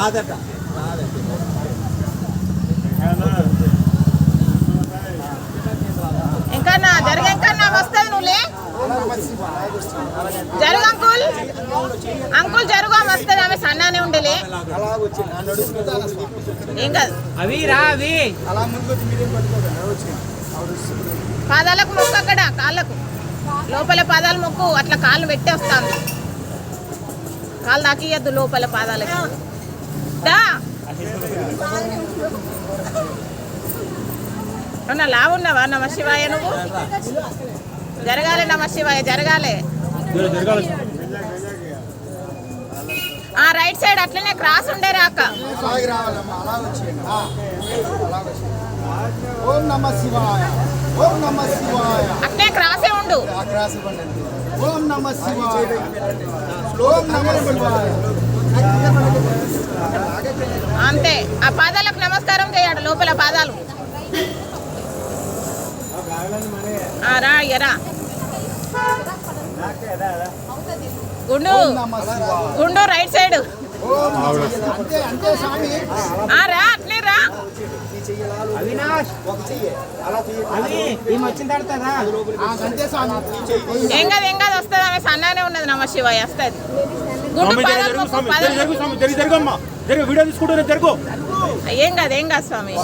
రాదట. ఇంకా జరుగు ఇంకా వస్తుంది నువ్వులే జరుగు అంకుల్. అంకుల్ జరుగు ఆమె వస్తుంది ఆమె సన్నానే ఉండేలే. ఏం కాదు. అవి రా అవి. పాదాలకు మొక్కు అక్కడ కాళ్ళకు. లోపల పాదాలు మొక్కు అట్లా కాళ్ళు పెట్టి వస్తాను కాళ్ళు తాకియద్దు లోపల పాదాలకి. దా అవునా లావున్నావా? నమ శివాయ నువ్వు? జరగాలి నమ శివాయ జరగాలి. ఆ రైట్ సైడ్ అట్లనే క్రాస్ ఉండే రాక అట్లే క్రాసే ఉండు. ఓం నమ శివాయ ఓం నమ శివాయ. అంతే. ఆ పాదాలకు నమస్కారం చేయాడు లోపల పాదాలు. ఆ, రా ఎరా గుండు గుండు రైట్ సైడ్. రా అట్లే రా. ఏం కాదు ఏం కాదు వస్తుంది ఆమె సన్నగానే ఉన్నది నమ శివాయ వస్తుంది. వీడియో తీసుకుంటూ జరుగు. ఏం కాదు ఏం కాదు స్వామి.